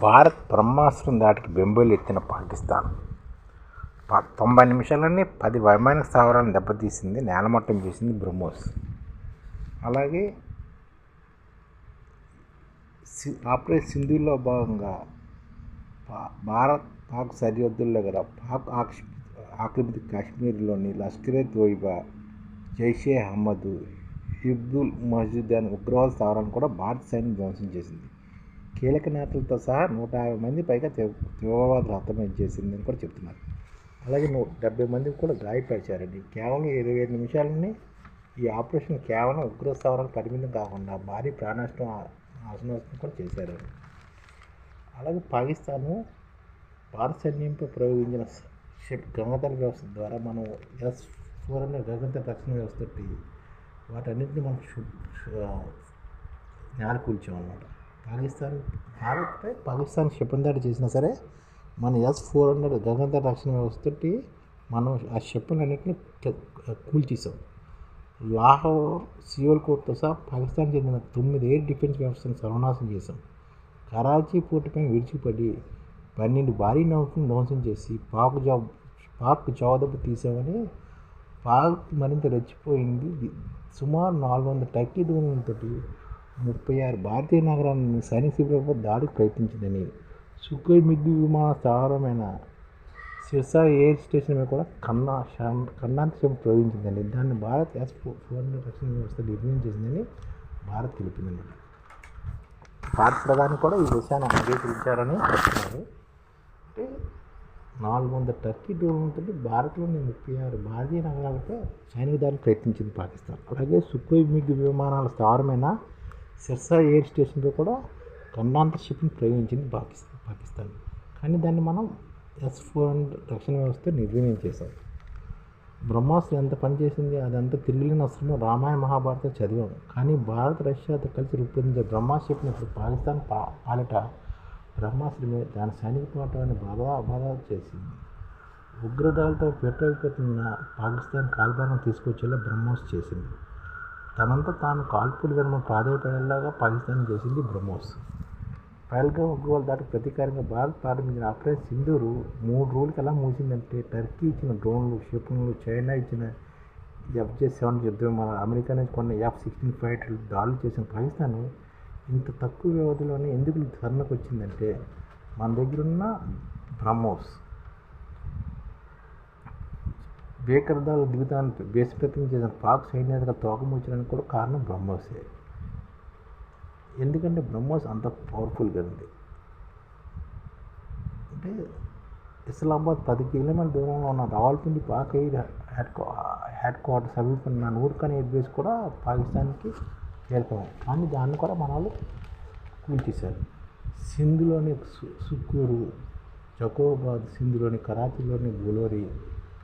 భారత్ బ్రహ్మాస్త్రం దాటికి బెంబేలు ఎత్తిన పాకిస్తాన్. ప- తొంభై నిమిషాలన్నీ పది వైమానిక స్థావరాలను దెబ్బతీసింది నేలమట్టం చేసింది బ్రహ్మోస్. అలాగే ఆపరేట్ ఆపరేషన్ సింధులో భాగంగా పా- భారత్ పాక్ సరిహద్దుల్లో గల పాక్ ఆక్రమిత కాశ్మీర్లోని లష్కరే తోయిబా జైషే అహ్మద్ హిబ్దుల్ మస్జిద్ అనే ఉగ్రవాద స్థావరాలను కూడా భారత సైన్యం ధ్వంసం చేసింది. కీలక నేతలతో సహా నూట యాభై మంది పైగా తీవ్ర- తీవ్రవాదులు హతమై చేసిందని కూడా చెప్తున్నారు. అలాగే నూట డెబ్బై మందికి కూడా గాయపరిచారండి. కేవలం ఇరవై ఐదు నిమిషాలని ఈ ఆపరేషన్ కేవలం ఉగ్ర పరిమితం కాకుండా భారీ ప్రాణనష్టం నాశనష్టం కూడా చేశారు. అలాగే పాకిస్తాను భారత సైన్యంపై ప్రయోగించిన షిప్ గంగతల వ్యవస్థ ద్వారా మనం ఎస్ ఫోర్ అనే గగనతల రక్షణ వ్యవస్థ వాటన్నిటిని మనం షు- నేల కూల్చామన్నమాట పాకిస్తాన్ భారత్పై పాకిస్తాన్ క్షిపణి దాడి చేసినా సరే మన ఎస్ ఫోర్ హండ్రెడ్ గగనతల రక్షణ వ్యవస్థతోటి మనం ఆ క్షిపణులన్నింటినీ కూల్చేసాం లాహోర్ కోర్టుతో సహా పాకిస్తాన్ చెందిన తొమ్మిది ఎయిర్ డిఫెన్స్ వ్యవస్థను సర్వనాశం చేశాం. కరాచీ పోర్టుపై విడిచిపడి పన్నెండు భారీ నౌకలను ధ్వంసం చేసి పాక్ జాబ్ పాక్ చౌదపు తీసామని పాక్ మరింత రెచ్చిపోయింది. సుమారు నాలుగు వందల టర్కీ దూరంతో ముప్పై ఆరు భారతీయ నగరాలను సైనిక శిబిరంపై దాడికి ప్రయత్నించిందని. సుఖోయ్ మిగ్గు విమాన స్థావరమైన సిర్సా ఎయిర్ స్టేషన్ మీద కూడా కన్నా కన్నాంతరం ప్రయోగించిందండి దాన్ని భారత్ ఎస్ ఫోర్ రక్షణ వ్యవస్థ నిర్ణయం చేసిందని భారత్ తెలిపిందండి భారత ప్రధాని కూడా ఈ విషయాన్ని అంగీకరించారని చెప్తున్నారు. అంటే నాలుగు వందల టర్కీ డ్రోన్లతో భారత్లోని ముప్పై ఆరు భారతీయ నగరాలపై సైనిక దాడి ప్రయత్నించింది పాకిస్తాన్. అలాగే సుఖోయ్ మిగ్ విమానాల స్థావరమైన సిర్సా ఎయిర్ స్టేషన్పై కూడా ఖండాంతర షిప్ని ప్రయోగించింది పాకిస్తాన్ పాకిస్తాన్. కానీ దాన్ని మనం ఎస్ ఫోర్ హండ్రెడ్ రక్షణ వ్యవస్థ నిర్వీర్యం చేశాం. బ్రహ్మాస్త్రం ఎంత పనిచేసింది అదంతా తిరిగిలేని అస్త్రము రామాయణ మహాభారత చదివాం. కానీ భారత్ రష్యాతో కలిసి రూపొందించే బ్రహ్మాస్త్రం ఇప్పుడు పాకిస్తాన్ పా పాలిట బ్రహ్మాస్త్రమే దాని సైనిక పోరాటాన్ని బాధ బాధ చేసింది. ఉగ్రదాలతో పెట్టకపోతున్న పాకిస్తాన్ కాల్బానం తీసుకొచ్చేలా బ్రహ్మాస్ చేసింది. తనంతా తాను కాల్పులు విరమ ప్రాధాయపడేలాగా పాకిస్తాన్ చేసింది బ్రహ్మోస్. పైల్గా ఉగ్రవాద దాటికి ప్రతీకారంగా భారత్ ప్రారంభించిన ఆపరేషన్ సింధూరు మూడు రోజులకి ఎలా మూసిందంటే టర్కీ ఇచ్చిన డ్రోన్లు క్షిపణులు చైనా ఇచ్చిన ఎఫ్జే సెవెన్ యుద్ధ విమానాలు అమెరికా నుంచి కొన్న ఎఫ్ సిక్స్టీన్ ఫైటర్లు దాడులు చేసిన పాకిస్తాన్ ఇంత తక్కువ వ్యవధిలోనే ఎందుకు ధర్నకు వచ్చిందంటే మన దగ్గర ఉన్న బ్రహ్మోస్. భీకరదాల దిగుతాన్ని బేస్ప్రతం చేసిన పాక్ సైన్యాధిక తోకముచ్చడానికి కూడా కారణం బ్రహ్మోసే ఎందుకంటే బ్రహ్మోస్ అంత పవర్ఫుల్గా ఉంది. అంటే ఇస్లామాబాద్ పది కిలోమీటర్ల దూరంలో ఉన్న Rawalpindi Pak air head headquarter సమీపంలో నూర్ఖాన్ ఎయిర్ బేస్ కూడా పాకిస్తాన్కి చేరుకోవాలి కానీ దాన్ని కూడా మన వాళ్ళు కూల్చేశారు. సింధులోని సు- సుక్కూరు జకోబాద్ సింధులోని కరాచీలోని గులోరి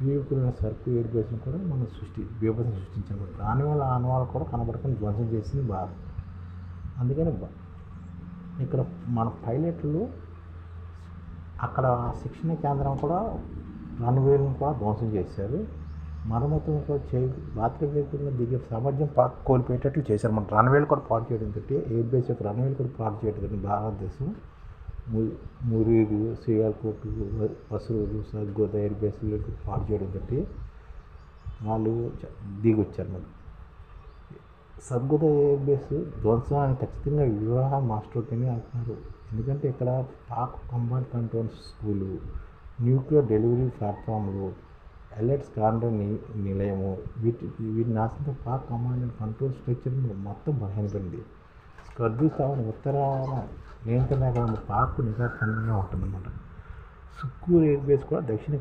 పీవుకులోని సర్కు ఎయిర్ కూడా మనం సృష్టి బీభత్సం సృష్టించాము దానివల్ల ఆనవాళ్ళు కూడా కనబడకుండా ధ్వంసం చేసింది భారత్ అందుకని ఇక్కడ మన పైలట్లు అక్కడ శిక్షణ కేంద్రం కూడా రన్వేలను కూడా ధ్వంసం చేశారు. మరమ్మతులు కూడా చే రాత్రి వేకుల్లో దిగే సామర్థ్యం పా కోల్పోయేటట్లు చేశారు. మన రన్వేలు కూడా పాడు చేయడం తోటి ఎయిర్ బేస్ యొక్క రన్వేలు కూడా పాడు చేయడం భారతదేశం మురీదు సియాల్కోట్ పసరూరు సర్గోద ఎయిర్ బేస్లకు పాడు చేయడం బట్టి వాళ్ళు దిగొచ్చారు మళ్ళీ వచ్చారు మనకు ఎయిర్ బేస్ ధ్వంసాన్ని ఖచ్చితంగా వివాహ మాస్టర్తోనే అంటున్నారు ఎందుకంటే ఇక్కడ Pak combat control school nuclear delivery ప్లాట్ఫామ్లు alerts control ని- నిలయము వీటి వీటి నాశనంతో Pak command and control structure మొత్తం బలహీనపడింది. స్కర్దు స్థావరం ఉత్తరాన నియంత్రణ రేఖ పాక్ నిఘా ఉంటుందన్నమాట. సుక్కూర్ ఎయిర్ బేస్ కూడా దక్షిణ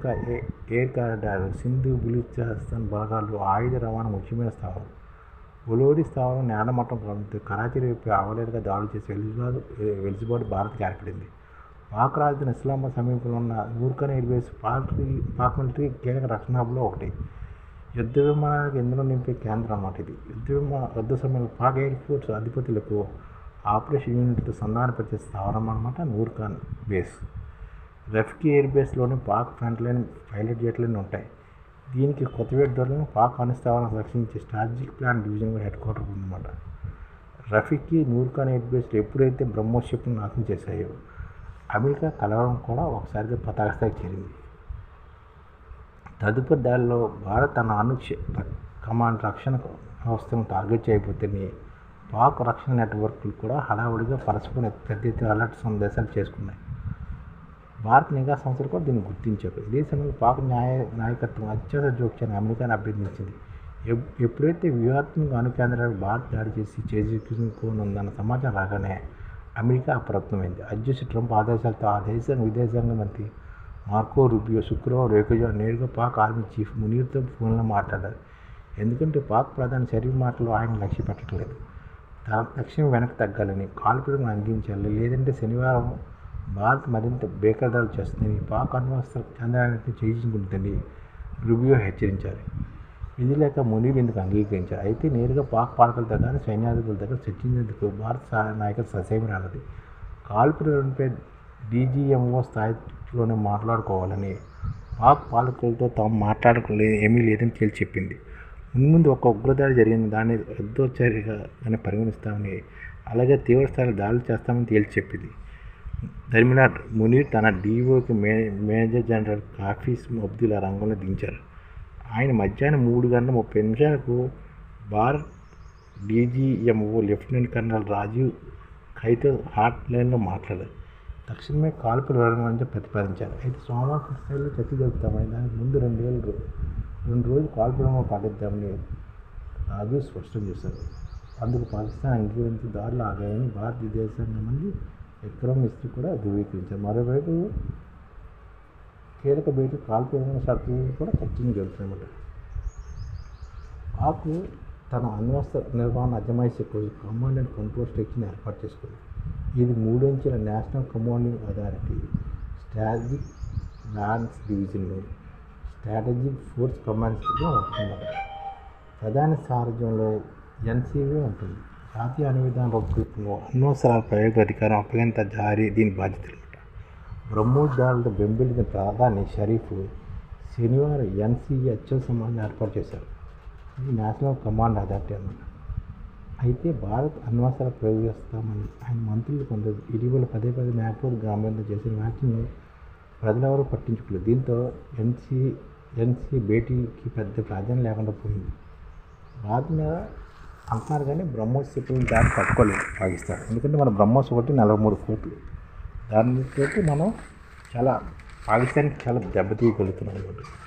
ఎయిర్ కారిడార్ సింధు బులిచాస్తాన్ బలగాలు ఆయుధ రవాణా ముఖ్యమైన స్థావరం ఒలోడి స్థావరం నేలమట్టం ప్రాంతం కరాచీ వైపు అవలేదుగా దాడులు చేసి వెలిజిబాద్ వెలిజిబాద్ భారత్కి ఏర్పడింది. పాక్ రాజధాని ఇస్లామాబాద్ సమీపంలో ఉన్న Nur Khan air base Pak Pak military కీలక రక్షణ హబ్లో ఒకటి. యుద్ధ విమానాలకు ఇంధనం నింపే కేంద్రం అన్నమాట ఇది. యుద్ధ విమాన యుద్ధ సమయంలో పాక్ ఎయిర్ ఫోర్స్ అధిపతులకు ఆపరేషన్ యూనిట్తో సంధానపరిచే స్థావరం అనమాట నూర్ఖాన్ బేస్. రెఫ్కి ఎయిర్ బేస్లోని పాక్ ఫ్రంట్ లైన్ పైలట్ జెట్లన్నీ ఉంటాయి. దీనికి కొత్తపేట దూరంలో పాక్ అణుస్థావరం రక్షించే స్ట్రాటజిక్ ప్లాన్ డివిజన్ కూడా హెడ్ క్వార్టర్ ఉందన్నమాట. రఫీకి నూర్ఖాన్ ఎయిర్ బేస్లు ఎప్పుడైతే బ్రహ్మోస్ షిప్ను నాశనం చేశాయో అమెరికా కలవడం కూడా ఒకసారిగా పతాకస్థాయికి చేరింది. తదుపరి దాడిలో భారత్ తన అణు కమాండ్ రక్షణ వ్యవస్థను టార్గెట్ చేయబోతేనే పాక్ రక్షణ నెట్వర్క్లు కూడా హడావుడిగా పరస్పరం పెద్ద ఎత్తున అలర్ట్ సందేశాలు చేసుకున్నాయి. భారత నిఘా సంస్థలు కూడా దీన్ని గుర్తించారు. ఇదే సమయంలో పాక్ న్యాయ నాయకత్వం అత్యవసర జోక్యాన్ని అమెరికాను అభ్యర్థించింది. ఎప్పుడైతే వ్యూహాత్మక అణుకేంద్రాలు భారత్ దాడి చేసి చేజిక్కోనుందన్న సమాచారం రాగానే అమెరికా అప్రమత్తమైంది. అధ్యక్ష ట్రంప్ ఆదేశాలతో ఆ దేశం విదేశాంగ మంత్రి మార్కో రుబియో శుక్రవారం రేఖజా నేరుగా పాక్ ఆర్మీ చీఫ్ మునీర్తో ఫోన్లో మాట్లాడారు. ఎందుకంటే పాక్ ప్రధాని షరీఫ్ మాటలు ఆయన లక్ష్య పెట్టట్లేదు తన లక్ష్యం వెనక్కి తగ్గాలని కాల్పులను అందించాలి. లేదంటే శనివారం భారత్ మరింత బేకదాలు చేస్తుందని పాక్ అణ్వస్త్ర కేంద్రానికి చేయించుకుంటుందని రుబియో హెచ్చరించారు. ఇది లేక మునీర్ ఇందుకు అంగీకరించారు. అయితే నేరుగా పాక్ పాలకుల దగ్గర సైన్యాధికుల దగ్గర చర్చించేందుకు భారత నాయకులు ససేమి రాలేదు. కాల్పులపై డీజీఎంఓ స్థాయిలోనే మాట్లాడుకోవాలని పాక్ పాలకులతో తాము మాట్లాడుకోలేదు ఏమీ లేదని తేల్చి చెప్పింది. ముందు ఒక ఉగ్రదాడి జరిగింది. దాన్ని యుద్ధోచ్చరిగా అని పరిగణిస్తామని అలాగే తీవ్రస్థాయిలో దాడులు చేస్తామని తేల్చి చెప్పింది. ధర్మిలా మునీర్ తన డీఓకి మే మేజర్ జనరల్ కాఫీస్ అబ్దుల్లా రంగంలో దించారు. ఆయన మధ్యాహ్నం మూడు గంటల ముప్పై నిమిషాలకు Bharat DGMO lieutenant colonel Rajiv ఖైతో hot లైన్లో మాట్లాడారు. తక్షణమే కాల్పులు వివరణ ప్రతిపాదించారు. అయితే సోమవారం స్థాయిలో చర్చ జరుపుతామని దానికి ముందు రెండు వేలు రెండు రోజులు కాల్పులను పాటిద్దామని రాజు స్పష్టం చేశారు. అందుకు పాకిస్తాన్ అంగీకరించి దారులు ఆగాయని భారత విదేశాంగ మంది విక్రమ్ మిస్త్రి కూడా ధృవీకరించారు. మరోవైపు కీలక భేటీ కాల్పుల షరతులు కూడా ఖచ్చితంగా జరుగుతుందన్నమాట ఆకు తన అణ్వస్త్ర నిర్వహణ అజమాయిషి కోసం కమాండ్ అండ్ కంట్రోల్ స్ట్రక్చర్ని ఏర్పాటు చేసుకుంది. ఇది మూడంచెల national commanding authority strategic lands డివిజన్లో స్ట్రాటజిక్ ఫోర్స్ కమాండ్స్గా ఉంటుంది ప్రధాన సారథ్యంలో ఎన్సీవీ ఉంటుంది. జాతీయ అణువిధాన రూపకల్పనలో అణ్వస్త్రాల ప్రయోగ అధికారం అప్పగింత జారీ దీని బాధ్యతలు అనమాట బ్రహ్మోద్దారులతో బెంబిలిన ప్రధాని షరీఫ్ శనివారం ఎన్సీఏ అత్యవసర సమాజం ఏర్పాటు చేశారు. ఇది నేషనల్ కమాండ్ అథారిటీ అన్నమాట. అయితే భారత్ అణ్వస్త్రాలు ప్రయోగిస్తామని ఆయన మంత్రులు కొందరు ఇటీవల పదే పదే మ్యాపూర్ గ్రామంలో చేసిన వ్యాఖ్యను ప్రజలెవరూ పట్టించుకోలేదు. దీంతో ఎన్సీ ఎన్సీ భేటీకి పెద్ద ప్రాధాన్యం లేకుండా పోయింది. భారత్ మీద అంటున్నారు కానీ బ్రహ్మోస్ చెప్పిన దాన్ని తట్టుకోలేదు పాకిస్తాన్. ఎందుకంటే మన బ్రహ్మోస్ ఒకటి నలభై మూడు కోట్లు. దానితో మనం చాలా పాకిస్తాన్కి చాలా దెబ్బతీయగలుగుతున్నాం అన్నమాట